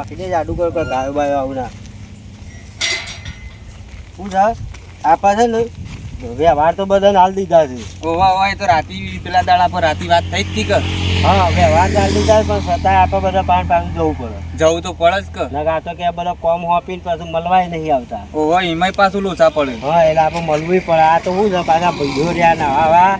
વાંકી દો આડું કર કર ગાયો બાયો આવું ના. શું છે આપા છે ને વ્યવહાર તો બધાને હાલ દીધા છે. ઓવા હોય તો રાતી પેલા દાડા પર રાતી વાત થઈ જ તી કે? હા વ્યવહાર હાલ દીધા પણ છતાંય આપણે બધા પાન પાન જવું પડે. જવું તો પડે જ કે. નકર તો કે બધા કોમ હોપીને પાછું મળવાય નહીં આવતા. ઓવા એમાંય પાછું લોચા પડે. હા એટલે આપણે મળવું પડે. આ તો શું છે પાછા ભૈયો રહ્યા ના આવા.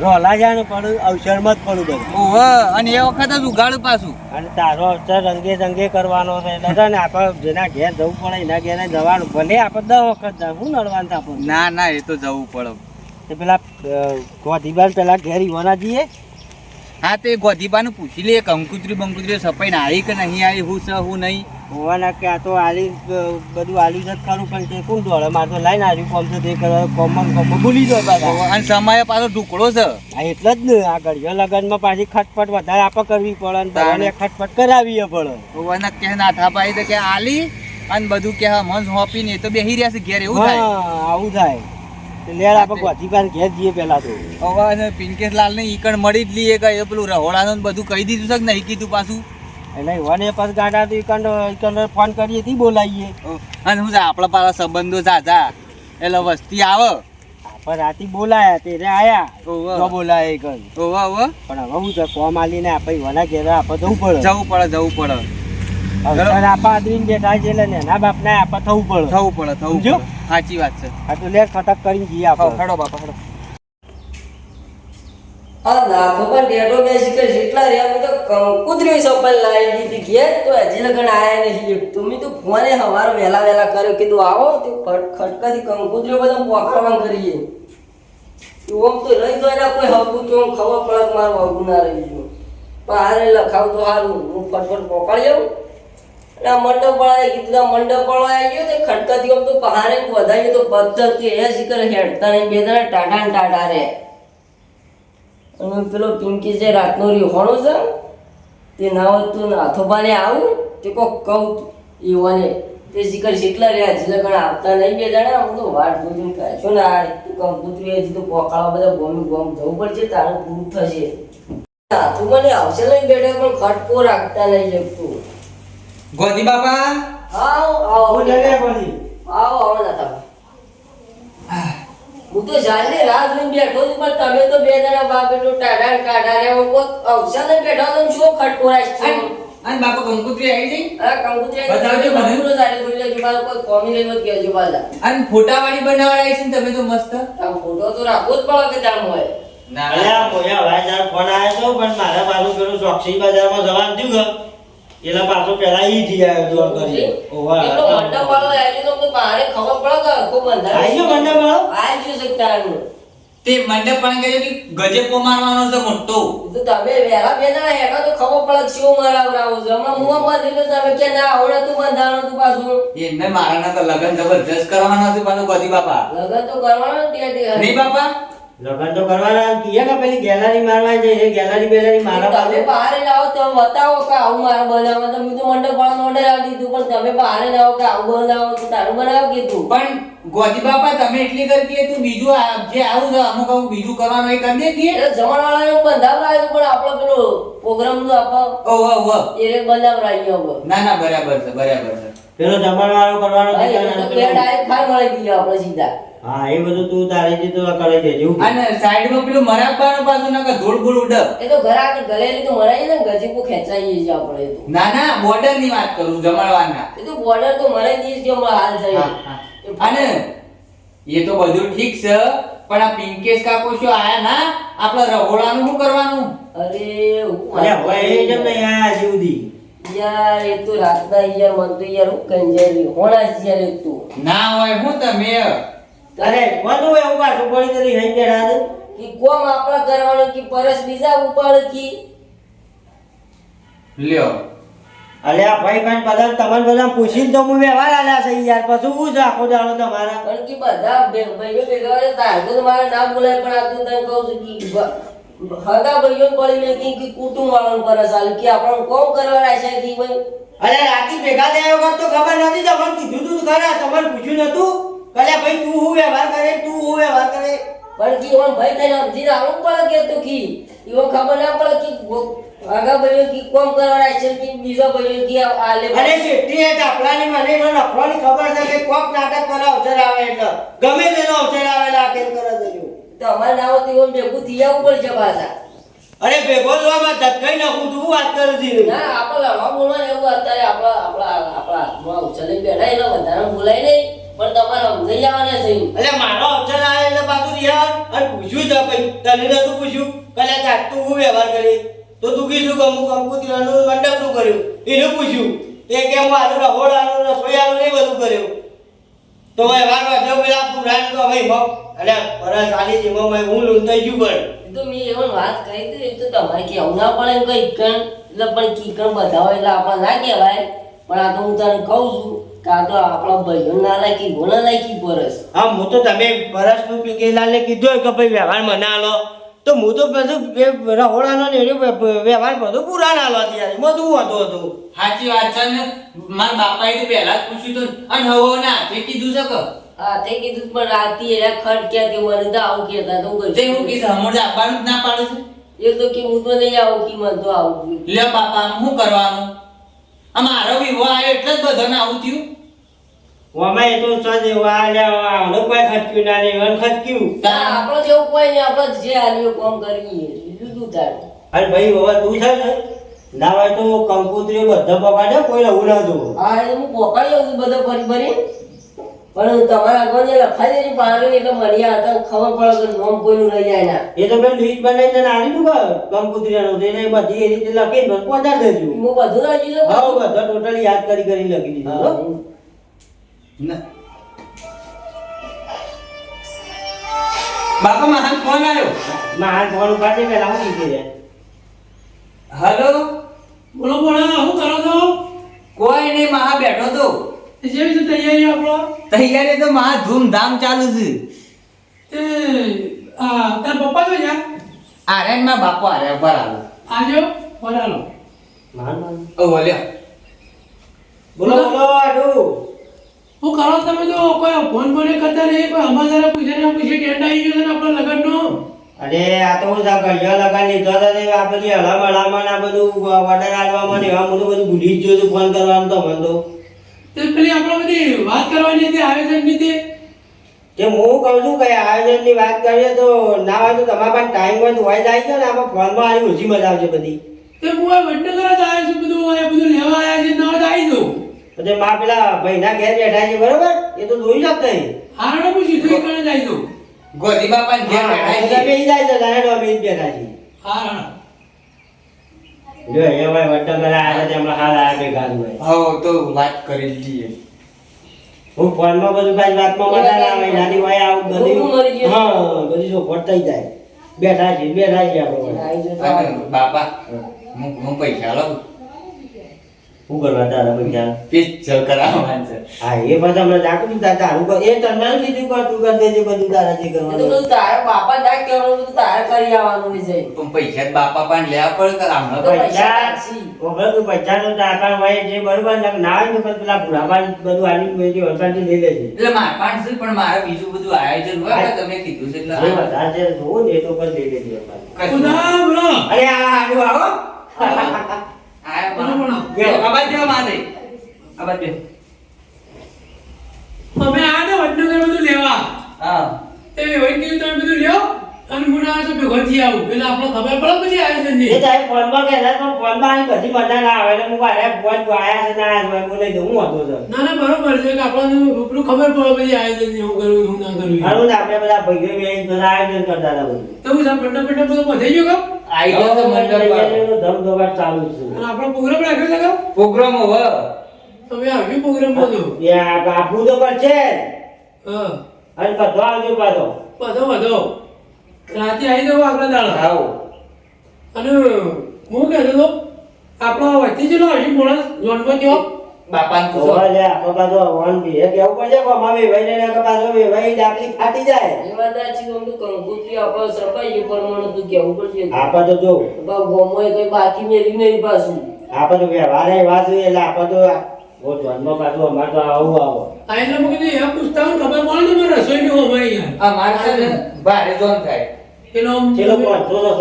રોલા પડું અવસરમાં જ પડું બધું. ઓવા અને એ વખત જ ઉગાડું પાછું. અને તારો અવસર રંગે રંગે કરવાનો છે. એટલે ને આપણે જેના ઘેર જવું પડે એના ઘેર જવાનું. ભલે આપણે દસ વખત જાય શું નડવાનું છે ના ના એ તો જવું પડે. એ પેલા ગોધીબાન પેલા ઘેર ઈવાના જઈએ. હા તે ગોધીબાનું પૂછી લે કંકુતરી બંકુતરી સફાઈ ને આવી કે નહીં આવી હું છે હું નહીં. હોવાના કે આ તો આલી બધું આલી જ ખરું પણ તે કોણ દોડે? મારે તો લાઈન આવ્યું કોમ છે તે કરવા કોમમાં કોમમાં ભૂલી જાય પાછા. અને સમય પાછો ઢુકડો છે. આ એટલે જ ને આ ઘડીઓ લગનમાં પાછી ખટપટ વધારે આપણે કરવી પડે ને બધાને ખટપટ કરાવીએ પડે. હોવાના કે ના થાપાઈ તો કે આલી અને બધું કે મન હોપીને એ તો બેહી રહ્યા છે ઘેર એવું થાય. આવું થાય. તો લેર આપણે ગોધીબાન ઘેર જઈએ પેલા તો. હવે અને પિંકેશ લાલ ને ઈકણ મળી જ લઈએ કે એ પેલું રહોળાનું બધું કહી દીધું છે કે નહીં કીધું પાછું? એટલે ઈવાને પાસ ગાડા તો ઈકંડ ઈકંડ ફોન કરીએ તી બોલાવીએ. અને હું આપણા પાછા સંબંધો ઝાઝા એટલે વસ્તી આવો. આપણે રાતે બોલાયા તે રે આયા. તો બોલાય એ કઈ. ઓવા ઓવા પણ હવે હું તો કોમ આલીને આપણે વના ઘેર આપણે જવું પડે. જવું પડે જવું પડે. આપા આદમીને બેઠા છે એટલે બાપ ના આપણે થવું પડે. થવું પડે થવું સમજ્યો? સાચી વાત છે. આ તો લેર ખટક કરીને જઈએ આપણે ખડો બાપા હેડો. આ નાખો પણ ડેડો બેસી કે જેટલા રહ્યા હું તો કંકુતરી સપન લાવી દીધી. ઘેર તો હજી લગન આયા નહીં તમે તો ફોને હવારે વહેલા વહેલા કર્યો કીધું આવો, તે ખટ- ખટકાથી કંકુતરીઓ બધા પોખરવા કરીએ. આમ તો રહી ગયો, એના કોઈ હવતું તો હું ખબર પડે મારું હવતું ના રહી ગયું. પણ હારે લખાવ તો સારું હું ફટફટ પોકાડી જાઉં અને આ મંડપ વાળાએ કીધું આ મંડપ વાળો આવી ગયો તે ખટકાથી આમ તો પહાડે વધારી તો પથ્થર કે એ શીખર હેડતા નહીં બે જણા ટાટા ને ટાટા રે અને પેલો પિંકી જે રાતનો રીહોણો છે તે ના હોય તો હાથોબાને આવું તે કોક કહું ઈવાને તે શિખર શીખલા રહ્યા છે ઘણા આપતા નહીં બે જણા હું તો વાટ જોઈને કાઢ્યો ને આ કંકુતરી હજી તો પોકાળા બધા ગોમ ગોમ જવું પડશે તારું પૂરું થશે. હાથોબાને આવશે નહીં બેઠા પણ ખટકો રાખતા નહીં જગતું ગોદી બાપા? આવો આવો આવો આવો ના હું તો જાણે રાત લઈને બેઠો છું પણ તમે તો બે જણા બાપ એટલો ટાઢા કાઢા રહ્યા રે કોઈ અવસર બેઠા તો શું ખટકો છે અને બાપા કંકુત્રી આવી જઈ હા કંકુત્રી બતાવજો મને. પૂરો જાણે જોઈ લેજો મારો કોઈ કોમી લઈને મત કહેજો બાલા અને ફોટાવાળી બનાવડાવી છે ને તમે તો મસ્ત. આ ફોટો તો રાખો જ પડો કે તાર હોય. અલ્યા મોયા ભાઈ તારો ફોન આવ્યો તો પણ મારા બાજુ પેલું ચોકસી બજારમાં જવાનું થયું કે એટલે પાછો પેલા ઈ થી આવ્યો દોડ કરી ઓવા એટલો મંડપ વાળો આવી તો મારે ખબર પડે કે ખૂબ આઈ ગયો મંડપ વાળો? આવી ગયો છે તારનું તે મંડપ પણ કહે કે ગજેપો મારવાનો છે મોટો. તો તમે વહેલા બેના હેડો તો ખબર પડે કે શું મરાવરાવો છે. હમણાં મુવા બાંધી લો તમે કે ના આવડે તું બંધાણો તું પાછું. એમને મારાના તો લગન જબરજસ્ત કરવાના છે પાછો ગોદી બાપા. લગન તો કરવાનો ત્યાં. નહીં બાપા? લગન તો કરવાના કીએ કે પેલી ગેલેરી મારવા જઈએ ગેલેરી બેલેરી મારા તમે પાસે? બહાર લાવો તો બતાવો કે આવું મારે બનાવો તમે તો મંડપ વાળાનો ઓર્ડર આપી દીધું પણ તમે બહાર લાવો કે આવું બનાવો તો તારું બનાવો કીધું પણ ગોદી બાપા તમે એટલી કરતી તું બીજું જે આવું છે અમુક અમુક બીજું કરવાનું એ કરી દેતી જમણ જમણવાળાને બંધાવ રાખ્યો પણ આપણો પેલો પ્રોગ્રામનું આપણો ઓહ ઓહ. એ રે બંધાવ રાખ્યો હવે. ના ના બરાબર છે બરાબર છે. પેલો જમણવાળો કરવાનો ભાઈ, કીધો એટલે ને તો પેલો- બે ડાયરેક્ટ ફાર મળી ગયો આપણે સીધા. હા એ બધું તું તારે જે તો કરે છે એવું અને સાઈડમાં પેલું મરાબવાનું પાછું ના ધૂળ ભૂળ ઉડ. એ તો ઘર આગળ ગલેલી તો મરાઈ ને ગજીબો ખેંચાઈ છીએ આપણે તો. ના ના બોર્ડરની વાત કરું જમાડવાના. એ તો બોર્ડર તો મરાઈ દીસ કે હમણાં હાલ હા. અને એ તો બધું ઠીક છે પણ આ પિંકેશ કાકો શું આયા? ના આપણે રહોડાનું શું કરવાનું? અરે હું અરે હવે એ જેમ ને યાર જીવદી સુધી? યાર એ તો રાતના યાર મન તો યાર હું કંજારી હોણા યાર એ ના હોય હું તમે અરે બધું એવું પાછું બોલી તરી હઈ છે કે કોમ આપણા કરવાનો કે પરસ બીજા ઉપાડ કી? લ્યો. અલે આ ભાઈ ભાઈ બધા તમને બધા પૂછીને તો હું વ્યવહાર આલ્યા છે યાર. પછી હું છે આખો દાડો તમારા? પણ કે બધા ભાઈઓ ભેગા હોય તાર તો મારે નામ બોલાય પણ આ તું તને કહું છું કે હગા ભાઈઓ પડી લે કે- કે કુટુંબ વાળાનું પરસ આલ કે આપણને કોમ કરવા છે કે ભાઈ? અરે રાતી ભેગા થયા વગર તો ખબર નથી તમને કીધું તું ખરા તમારે પૂછ્યું નતું કલે ભાઈ તું હું વ્યવહાર કરે તું હું વ્યવહાર કરે. પણ કી ઓન ભાઈ થઈને સમજીને આવું પડે કે તું કી ઈવન ખબર ના પડે કે આગા ભાઈઓ કી કોમ કરવાના છે કે બીજો ભાઈઓ કી આલે અને શેઠી એ ડાપલાની મને એનો નફરોની ખબર છે કે કોક નાટક કરે અવસર આવે એટલે. ગમે તેનો અવસર આવે આ કેમ કરે દેજો તો અમારે ના હોતી ઓમ ભેગું થઈ પડે છે પાછા. અરે ભેગો જોવામાં ધક્કાઈ નાખું તું વાત કરું છું ના આપણે લડવા બોલવા એવું અત્યારે આપણા આપણા આપણા હાથમાં ઉછળી બેઠા એટલે વધારે બોલાય નહીં. પણ તમારે સમજાઈ જવાના થયું એટલે મારો ઓપ્શન આવે એટલે પાછું યાર અને પૂછ્યું છે ભાઈ તને નતું પૂછ્યું? કાલે કાક તું હું વ્યવહાર કરી તો તું કીધું કે અમુક અમુક કંકુતરાનું મંડપનું કર્યું. એનું પૂછ્યું. એ કે હું આલુ રહોડાનું રસોઈયાનું નહીં બધું કર્યું. તો વ્યવહાર વધ્યો પેલા પુરાણ તો ભાઈ મગ અને પરસ આલી જેમાં મેં હું લૂંટાઈ ગયું પણ. તો મેં એવું વાત કરી હતી. તો તમારે કેવું ના પડે કઈ કણ. એટલે પણ કીકણ બધા હોય એટલે આપણે ના કહેવાય. પણ આ તો હું તને કહું છું. કે આ તો આપણા ભાઈઓ ના લાયકી ભોના બરસ પરસ. હા હું તો તમે પરસનું પીકેલાલને કીધું હોય કે ભાઈ વ્યવહાર મને આલો તો હું તો બધું રહોડાનો ને એનો બધો પૂરા ના આલો ત્યારે બધું હતો હતું. સાચી વાત છે ને. મારા બાપાએ તો પહેલા જ પૂછ્યું તો અને હવો ના તે કીધું છે કે? હા તે કીધું પણ રાતે એના ખટ ક્યાં તે મને તો આવું કહેતા તો હું તે હું કીધું હમણાં આપવાનું જ ના પાડું છું. એ તો કે હું તો નહીં આવું કે મને તો આવું લે બાપા હું શું કરવાનું? આ મારો વિવાહ એટલે જ બધાને આવું થયું. ઓમાં તો સજ એવા આલ્યા આનો કોઈ ખટક્યું ના ને વન ખટક્યું. તા આપણો જેવું કોઈ નહીં આપણે જે આલ્યો કામ કરીએ બીજું તાર અરે ભાઈ હવે તું છે ને ના હોય તો કંકોત્રીઓ બધા પકડે કોઈ રહું ના જોવું. હા એ હું પોકાડી લઉં છું બધો ફરી ફરી. પણ તમારા આગળ જે લખાઈ દેજો પાણી એટલે મળી આવતા ખબર પડે કે નોમ કોઈનું રહી જાય ના એ તો મેં લિસ્ટ બનાવીને તને આલી દઉં કંકુતરીયાનું તેને બધી એ રીતે લખીને બસ પહોંચાડી દેજો. હું બધું રાખી દઉં હા બધા ટોટલ યાદ કરી કરીને લખી દીધું હો. ના. બાપા મારા ફોન આવ્યો? મહાન ફોન ઉપાડે પેલા હું કીધું હલો બોલો બોલો શું કરો છો? કોઈ નહીં મહા બેઠો તો. જેવી છે તૈયારી આપણો તૈયારી તો મહા ધૂમધામ ચાલુ છે. એ આ તાર પપ્પા તો યાર આરે ને મારા બાપા આરે બરાબર આજો મહાન ઓ બોલ્યો બોલો બોલો. આડું શું કરો તમે તો કોઈ ફોન બોલે કરતા નહીં કોઈ અમારા પૂછે પૂછે ટેન્ડ આવી ગયો છે ને આપણા લગ્નનો? અરે આ તો હું સા ઘડિયા લગા લીધો હતો તે આ બધી હલામ હલામણ આ બધું ઓર્ડર આલવામાં ને એવા બધું બધું ભૂલી જ ગયો છું ફોન કરવાનું તો મને તો. તે પેલી આપણે બધી વાત કરવાની હતી આયોજનની હતી કે હું કહું છું કે આયોજનની વાત કરીએ તો ના હોય તો તમારા પાસે ટાઈમ હોય તો હોય જાય છે ને આમાં ફોનમાં આવી ઓછી મજા આવશે બધી. તે હું આ વડનગર જ આવ્યો છું બધું આ બધું લેવા આવ્યા છે ના હોય તો આવી દઉં એટલે મા પેલા ભાઈના ઘેર બેઠા છે બરોબર? એ તો જોઈ શકતા નહીં. હારણો પૂછ્યું તું એ કણે જાય દઉં ગોદી બાપા ઘેર બેઠા છે. છે તો બેઠા છીએ હારણ જો એ ભાઈ વડનગર આવ્યા છે હમણાં હાલ આવ્યા ભેગા જ હોય. હો તો વાત કરી હું ફોનમાં બધું કાંઈ વાતમાં મજા ના આવે નાની ભાઈ આવું બધી. હા બધી સપોર્ટ થઈ જાય. બેઠા છે બેઠા છીએ આપણે. આવી બાપા હું. હું પૈસા લઉં શું કરવા તારા પૈસા પિક્ચર કરાવવાનું છે. હા એ પછી હમણાં તારું એ તને કીધું કર તું કરી દેજે બધું તારા જે કરવાનું બધું તારા બાપા ના બધું તારે કરી આવવાનું છે. પણ પૈસા બાપા પણ લેવા પડે કે હમણાં તો પૈસા પૈસા પૈસા ઓગળ તું પૈસા તો તારા હોય જે બરોબર ના હોય તો પેલા ભૂરાબા બધું આલી મેજી વળતાથી લઈ લેજે. એટલે માર પાસે છે પણ મારે બીજું બધું આયોજન હોય તમે કીધું છે જે એટલે જોવું ને એ તો પણ લઈ લેજે અરે આ આવો આ બાજુ બેહો મારે આ અમે આ ને વડનગર બધું લેવા. હા. તે કીધું તમે બધું લ્યો અને હું ના આવે તો ભેગો આવું. એટલે આપણો ખબર પડે પછી આયોજનની એ તારે ફોનમાં કહેતા પણ ફોનમાં આની બધી મજા ના આવે એટલે હું મારે ફોન આયા છે ના આયા છે બોલાઈ દઉં હતો ના ના બરોબર છે કે આપણને રૂબરૂ ખબર પડે પછી આયોજન હું કરું હું ના કરું. હારું ને આપણે બધા ભાઈઓ બેન બધા આયોજન કરતા હતા બધું. તો હું મંડપ મંડપ બધું ગયો કામ ગયો તો મંડળ વાળો. ધમધમાટ ચાલુ છે. અને આપણો પ્રોગ્રામ રાખ્યો છે કે? પ્રોગ્રામ હવે. તમે આવ્યું પ્રોગ્રામ બધો? એ બાપુ તો પર છે હા. અને બધો આવજો પાછો. બધો બધો. રાતે આવી જવું આગલા દાડા. આવો. અને હું કહેતો હતો આપણો વચ્ચે ચેલો હજી માણસ જોનમાં ગયો બાપાને પૂછો. લે આપણે પાછો વન બી. એ કેવું પડશે કે અમારે વેવાઈને ને કે પાછો વેવાઈ ડાકલી ફાટી જાય? એ વાત સાચી અમુક કંકોત્રી આપણે સપાઈ એ પ્રમાણે તું કહેવું પડશે? આપણે તો જો. બા ગોમોએ કઈ બાકી મેલી નહીં પાછું. આપણે તો વ્યવહારે વાત એટલે આપણે તો ઓ જન્મ પાછું અમારે તો આવું આવો. આ એટલે મૂકી એમ પૂછતા હોય ખબર પડે ને મને રસોઈની હોય અમારી આ મારે છે ને ભારે જોન થાય. આમ ચેલો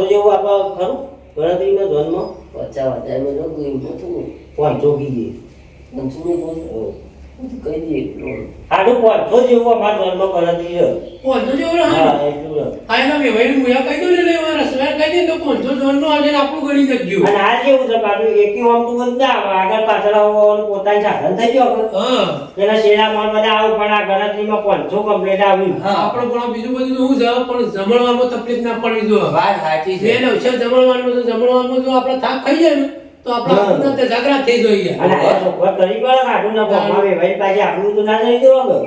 જેવું આપણે ખરું? ગણતરીમાં જન્મ પચાસ હજાર મેં નતું. પાંચસો કીધી પાંચસો મેં બોલ. બધું કહી દઈએ એટલું. આનું પાંચસો જેવું અમારે ઘરમાં કરતી છે. પોંચો જેવો હા એટલું છે. એના વેવાઈનું મુયા કહી દઉં ને એટલે એવા કહી દે તો પોંચો જોનનો આજે આપણું ગણી નાખજો અને આ કેવું છે પાછું એકી આમ તો બંધ આગળ પાછળ આવવાનું પોતાની સાધન થઈ ગયો. હા. પેલા શેરા માં બધા આવું પણ આ ગણતરીમાં પાંચસો કમ્પ્લીટ આવ્યું હા આપણે પણ બીજું બધું તો શું પણ જમણવામાં તકલીફ ના પડવી જોઈએ. વાત સાચી છે. અવસર જમણવાનું તો જમણવાનું આપણે થાક ખાઈ જાય ને. તો આપણા. આપણને જાગૃત થઈ જોઈએ અને આ સગવડ કરી ગયો ને ના ભણવા વેવાઈ પાછી આપણું તો ના ગયું હવે.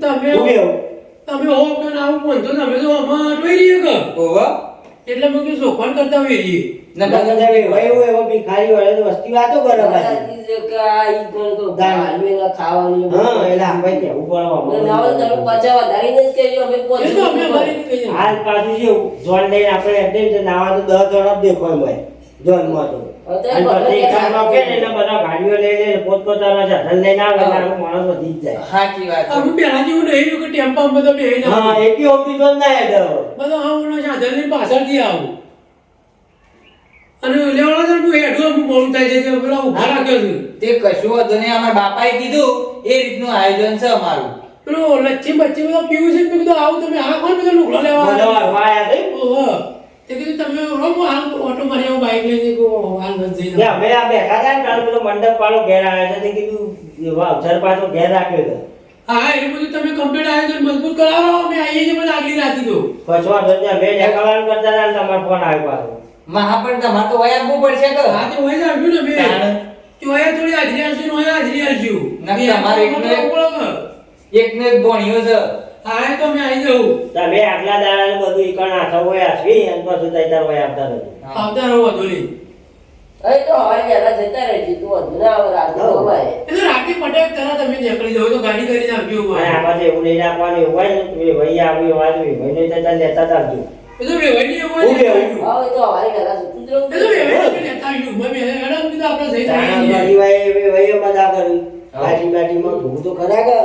તમે તમે હો કે ના હું પણ તો તમે તો અમાર જોઈ રહીએ કે ઓહો એટલે મેં કીધું સોખવટ કરતા ના બધા હોય એવો ભિખારી હોય તો વસ્તી વાતો કરે પાછી. દાદાજી કે આ ઈ કોણ તો દાળ. ખાવાનું હા એટલે અને ના હોય તમે પચાસ વધારીને જ કહેજો, અમે એ પાંચસો તો અમે કહીએ. હાલ પાછું શું જોન લઈને આપણે એડ્રેસ નાવા તો જણા જ તો અને પછી એકાદમાં કે એટલે બધા ગાડીઓ લઈ લે પોતપોતાના સાધન લઈને આવે એટલે આનું માણસ વધી જ જાય. સાચી વાત અમે છે પહેલા જેવું નહીં કે ટેમ્પા બધા બેહી ના હા એકી ઓમથી તો ના હેડે હવે. બધા હા ઓલા સાધનની પાછળથી આવું. અને લેવાળા છે હું હેડું મોડું થાય છે પેલા ઊભા રાખ્યો છું. તે કશું હતું નહીં અમારા બાપાએ કીધું એ રીતનું આયોજન છે અમારું. પેલું લચ્છી બચ્ચી બધા પીવું છે આવું તમે આ બધા લુગડો લેવા. ઓહો. તે કીધું તમે રોમો હાલ ઓટો મારી આવું બાઈક લઈને ગયો હાલ જઈને. અમે આ બેઠા હતા ને તારે પેલો મંડપ વાળો ઘેર આવ્યો છે તે કીધું એવા અવસર પાછો ઘેર રાખ્યો છે હા એ બધું તમે કમ્પ્લીટ આયોજન મજબૂત કરાવો અમે આવીએ છીએ બધા આગલી રાતી તો પછી વાંધો નહીં. અમે દેખાવાનું કરતા હતા તમારો ફોન આવ્યો પાછો. મહા પણ તમારે તો વયા બહુ પડશે કે હા તો વયા જ આવજો ને બે તો વયા થોડી હાજરી આવશે ને વયા હાજરી આવજો ના, બે તમારે આપણે એકને- બોલો કે. એક ને એક ભણ્યો છે. હા એ તો મે આવી જવું તમે આગલા દાડાનું બધું ઈકણ હાથો હોય આસવી અને પછી તૈતાર હોય આવતા નથી આવતા રહો નહીં અહીં તો હવે વહેલા જતા રહેજે, તું ના આવે, રાતે તો ભાઈ. એ તો રાતે પટેલ તરત તમે નીકળી જાવ તો ગાડી કરીને આવજો હોય આ પાછું એવું નહીં આપવાનું હોય ને તો એ ભાઈ આવી વાજવી હોય ભાઈને તૈતાર લેતા જ આવજો એ તો ભાઈ એવું હું હોય વેવાઈ? આવજો. હવે તો હવે વહેલા જતું જ રહેવું એ તો અમે લેતા આવજો. મમ્મી, હેડો અમે કીધું આપણે. મારી વાય એ ભાઈએ મજા કરી બાજી બાજીમાં ધૂળ તો ખરા કે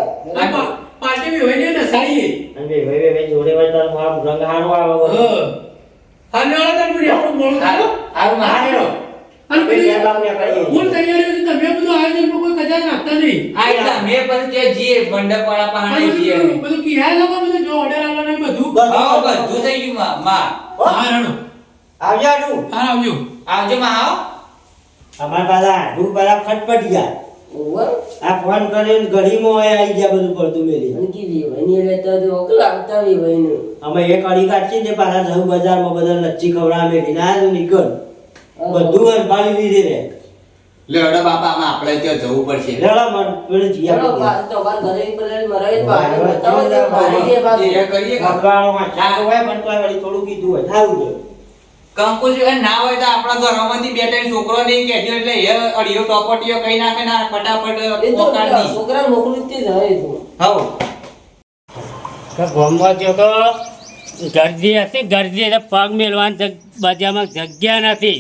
નસાડીએ. અને બે ભાઈ ભાઈ જોડે હોય તો આમ રંગ હારો આવે. હા. હા, લેવડો તાર આપણું મોડું થાય. હારું મહા હારો. અને પેલી ત્યાં બાપ ને કરીએ. ફૂલ તૈયારીઓ છે, તમે બધું આયોજનમાં કોઈ કચાશ નાખતા નહીં. આ એટલે અમે પણ ત્યાં જઈએ મંડપ વાળા જઈએ અમે. બધું કિહાર લોકો બધું જો order આવવાના બધું. બધું. હા બધું થઈ ગયું માં માં હા, રણો. આવજો આટલું. હા, આવજો. આવજો માં આવો અમારા પાસે આઢું બરાબર ખટપટ ગયા. આ ફોન કરીને ઘડીમાં હોય આવી ગયા બધું પડતું મેલી. અને કી રહેતા તો ઓકલ આવતા વેવાઈને. અમે એક અડી કાઢીએ ને પાછા જવું બજારમાં બધા લચ્છી ખવડાવે મેલી. ના તું નીકળ. બધું અંબાડી લીધી રે. લે બાપા આમાં આપણે ત્યાં જવું પડશે. લેવડા મન પેલું જીયા ચલો, તો બાર ઘરે પેલા મરાવી જ બહાર બહાર બતાવો તો બહાર બહાર જે એ કરીએ. કે? ખવડાવવાનો હોય પણ તોય થોડું કીધું હોય. સારું છે કંકુજ એ ના હોય તો આપણા ઘરોમાંથી બે ત્રણ છોકરો નહીં કહેજો એટલે એ અડિયો ટોપટીઓ કઈ નાખે ના ફટાફટ એ છોકરા મોકલી જ તે જ હવે તું. હઉ. કે ગોમવા જો તો ગરજી હતી ગરજી એટલે પગ મેળવાની બજારમાં જગ્યા નથી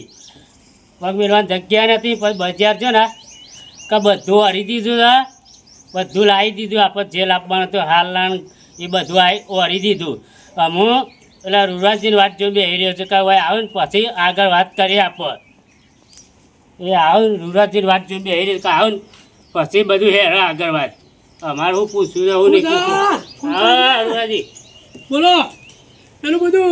પગ મેળવાની જગ્યા નથી પછી બજાર છે ને કે બધું હરી દીધું ને બધું લાવી દીધું આપણે જે લાવવાનું હતું હાલ લાણ એ બધું આવી હરી દીધું અમુ પેલા રૂરાજીની વાત જોઈને બેસી રહ્યો છે કે ભાઈ આવે ને પછી આગળ વાત કરીએ આપણે. એ આવો ને રૂરાજીની વાત જોઈને બેસી રહ્યો કે આવો ને પછી બધું હેર આગળ વાત. અમારે હું પૂછ્યું છે હું નહીં હા રૂરાજી બોલો! પેલું બધું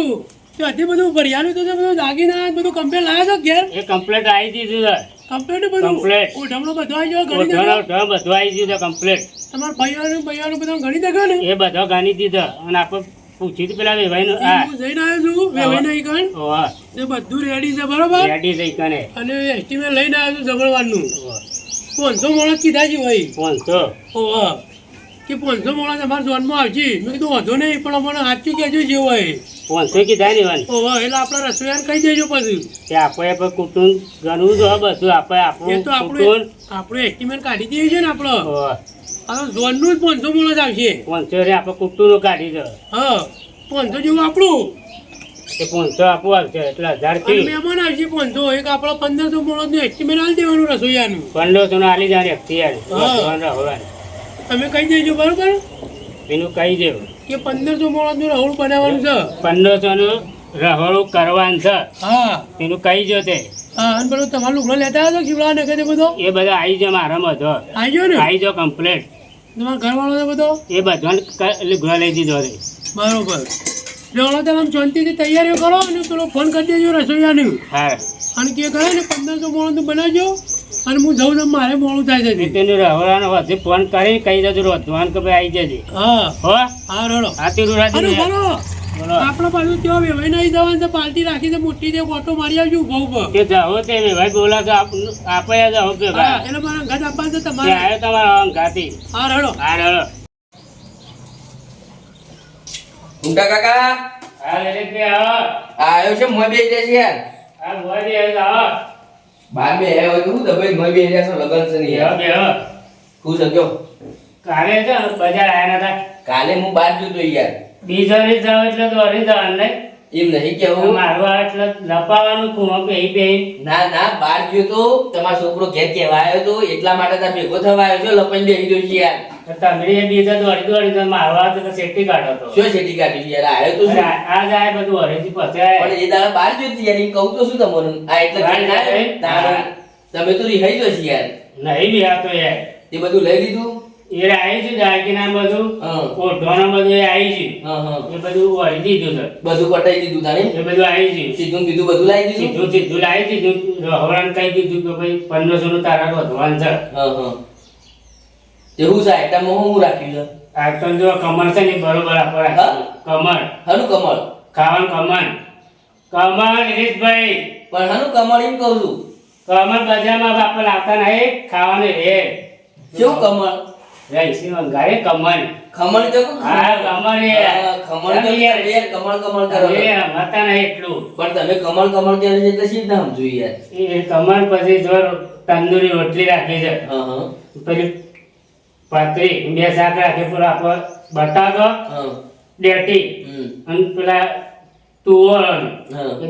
તે હજી બધું ભરિયાનું તો બધું દાગીના બધું કમ્પ્લેટ લાવ્યા છો ઘેર? એ કમ્પ્લેટ આવી દીધું સર. કમ્પ્લેટ બધું? કમ્પ્લેટ ઓઢમણો બધો આવી ગયો ગણી ઢળ બધું આવી દીધું કમ્પ્લેટ તમારા ભાઈઓનું ભાઈઓનું બધું ગણી દેખો ને? એ બધો ગાની દીધો. અને આપણે પૂછ્યું જીત પેલા વેભાઈનું ઈ હા. હું જઈને આવ્યો છું વેવાઈને ઈ કણ ઓવા તે બધું રેડી છે બરોબર? રેડી થઈ કને અને એસ્ટિમેટ લઈને આવ્યો છું જમણવારનું પાંચસો મોણસ કીધા છે ભાઈ. પાંચસો. ઓહો કે પાંચસો મોણસ અમારા ઝોનમાં આવશે. મેં કીધું વાંધો નહીં પણ અમને સાચું કહેજો જે હોય. પાંચસો કીધા ને વાન ઓહો એટલે આપણે રસોઈયાને કહી દેજો પછી. કે આપણે પણ કુટુંબ ગણવું તો બધું આપણે એ આપણું તો આપણું આપણું એસ્ટીમેટ એસ્ટિમેટ કાઢી દઈએ છે ને આપણો. તો ઝોનનું જ પાંચસો મોણસ આવશે. પાંચસો રે આપણે કુટુંબનું કાઢી દો. હા પાંચસો જેવું આપણું. એ પાંચસો આપવું આવશે એટલે હજાર અને થી. મહેમાન આવશે પાંચસો એક આપણો પંદરસો મોણસનું એસ્ટિમેટ આલી દેવાનું રસોઈયાનું. પંદરસો નો આલી. જાય અખ્તિયાર. તમે કહી દેજો બરોબર? એનું કહી દેવું. કે પંદરસો મોણસનું રહોળું બનાવવાનું છે. પંદરસો નું રહોડું કરવાનું છે. હા. એનું કહી જો તે. હા પેલો લુગડો લેતા હતો શિવડા ને કદે બધો? એ બધા આવી જાય મારામાં તો આવી જાય ને? આવી જાઓ કમ્પ્લેટ તમારો ઘરવાળો છે બધો? એ બધાને લુગડા લઈ દીધો રે બરોબર. એટલે તમે શાંતિથી તૈયારીઓ કરો અને પેલો ફોન કરી દેજો રસોઈયાની. હા. અને કે કરે ને પંદરસો મોણું બનાવજો અને હું જઉં તમે મારે મોડું થાય છે. નીતિન રહેવાનો વચ્ચે ફોન કરી કહી દેજો રોધવાન કે ભાઈ આવી જજે. હા. હા? રડો આ તીરું અને રાજુ બોલો બોલો આપણે પાછું ત્યાં વેવાઈ નહીં જવાનું પાર્ટી રાખી છે મોટી જે ઓટો મારી આવજો ઊભો ઊભો કે જાઓ તે ને ભાઈ બોલા કે આપ આપે જાઓ કે ભાઈ. એટલે મારા ઘર આપવાનું છે તમારે આવ્યો તમારા અંગાથી હા રડો હા રડો ઊંટા કાકા? હા લલિત ભાઈ આવો. આવ્યો છે મોય બે જશે યાર. હા મોદી આવ્યો આવો. બાર બે આવ્યો તો હું દબાઈ મોય બે જશે લગન છે ને બેહો યાર બેહો હું સગ્યો કાલે છે બજાર આવ્યા હતા કાલે હું બહાર ગયો તો યાર. બીજો ની જાવ એટલે દોરી જવાનું નહીં. એમ નહીં કેવું મારવા એટલે લપાવાનું કુમો પેહી પેહી ના ના બાર ગયો તો તમારો છોકરો ઘેર આવ્યો તો એટલા માટે તમે ભેગો થવા આવ્યો છો લપન દે ગયો છે યાર. તમે એ બીજા દોડી દોડી તો મારવા તો સેટી કાઢો તો. શું છેટી કાઢી યાર? આવ્યો તો આ જાય બધું હરેથી પચાય પણ એ દાડા બાર ગયો તો યાર એમ કહું તો શું તમને આ એટલે ના તમે તો રિહાઈ ગયો છે યાર. નહીં બી આ તો યાર એ બધું લઈ લીધું? એ આવી છે દાગીના બધું હા. ઓઢોના બધું એ આવી છે. એ બધું વાળી દીધું છે. બધું પટાઈ દીધું તારે એ બધું આવી છે. સીધું કીધું બધું લાવી દીધું? સીધું સીધું લાવી દીધું. રહોડાને કહી દીધું કે ભાઈ પંદરસો નું તારા વધવાન છે. હું છે આઈટમમાં હું રાખ્યું છે? આઈટમ જો કમર છે ને બરોબર આપણે. કમર હનુ કમળ? ખાવાનું કમર કમર રીતભાઈ પણ હનુ કમળ એમ કહું છું. કમર બજારમાં આપણે લાવતા નહીં ખાવાનું રે. કેવું કમળ? રહીશી મંગાવે કમર ખમણ તો. હા કમર એ. ખમણ તો યાર યાર કમળ કમળ કરો. એ રમતા નહીં એટલું. પણ તમે કમળ કમળ કહો છો એટલે શી સમજુ યાર? એ કમર પછી જો તંદુરી રોટલી રાખી છે. પેલી પાતરી બે શાક રાખે પેલો આપણો બટાકો ડેટી અને પેલા તુવર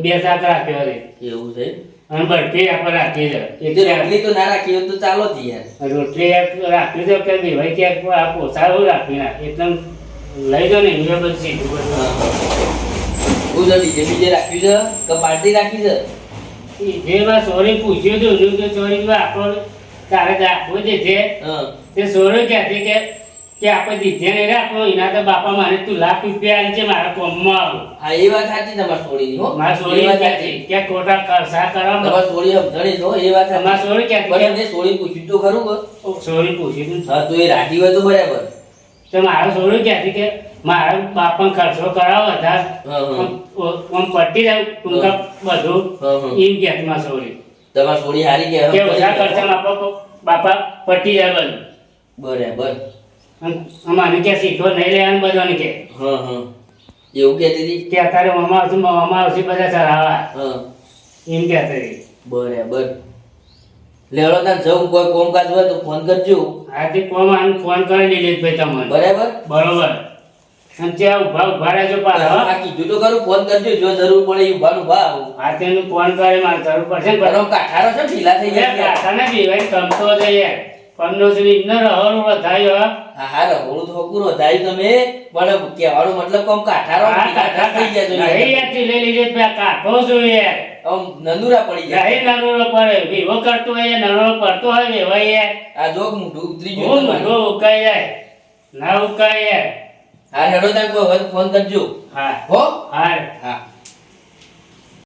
બે શાક રાખ્યો એવું છે બરફી આપણે રાખી દે. રોટલી તો ના રાખી હોય તો ચાલો જ યાર. રોટલી રાખી દો કે ભાઈ ભાઈ ક્યાંક આ પોસાડું રાખી. નાખ એટલે લઈ દો ને એ બધું હા જલ્દી જે બીજે રાખ્યું છે? કે પાર્ટી રાખી છે? જે માં સોરી પૂછ્યું હતું કે સોરી આપણો તારે રાખવું છે તે સોરી કહેતી કે કે આપણે દીધે નહીં રાખો એના તો બાપા મારે તું લાખ રૂપિયા આલી છે મારા કોમમાં આવો. હા એ વાત સાચી તમારી સોળીની હો. મારા એ વાત સાચી. કે ખોટા ખર્ચા કરવા તમારી સોળી સમજણી છો એ વાત. તમારા પણ કહેતી એમને સોળી પૂછ્યું તો ખરું કે કે સોરી પૂછ્યું હા તો એ રાખી હોય તો બરાબર. તો મારા સોરી ક્યાંથી કે મારા બાપા ખર્ચો કરાવો વધારે? આમ- પટી જાય ટૂંકા બધું. એમ કે મારા સોરી તમારી સોળી હારી કે કે ઓછા ખર્ચા બાપા બાપા પટી જાય બધું. બરાબર. અમારે કે શીખો નહીં લેવાનું બધાને કે. હા હા. એવું કહેતી હતી કે અત્યારે મમા આવશે બધા ચલાવવા હા. એમ કહેતી હતી બરાબર. લેવડો ત્યાં જવું કોઈ કોમકાજ હોય તો ફોન કરજો. આજે કોમ આને ફોન કરી લીધી ભાઈ તમને. બરાબર? બરોબર. અને ત્યાં ઊભા ઊભા રહેજો પાછા કીધું તો ખરું ફોન કરજો જો જરૂર પડે એ ઉભાનું ભાવ આ તેનું ફોન કરે મારે જરૂર પડશે ગરમ કાઠારો છે ઢીલા થઈ ગયા. કાકાને બી ભાઈ ગમતો જઈએ પંદરસો ની ન રહો વધાયો હા હા રહોડું તો હકુરો થાય તમે. પણ કહેવાનો મતલબ કોમ કાઠારો કાઠા થઈ ગયા નહીં આટલી લઈ લીધી પે કાઠો જોઈએ. આમ નંદુરા પડી જાય નહીં નાનો પડે. વિવો કરતો હોય નાનો પડતો હોય વેવાય યાર આ જોક મોઢું ઉતરી ગયું મોઢો. ઉકાઈ જાય. ના ઉકાઈ યાર હા હેડો કોઈ ફોન કરજો. હા. હો? હા. હા.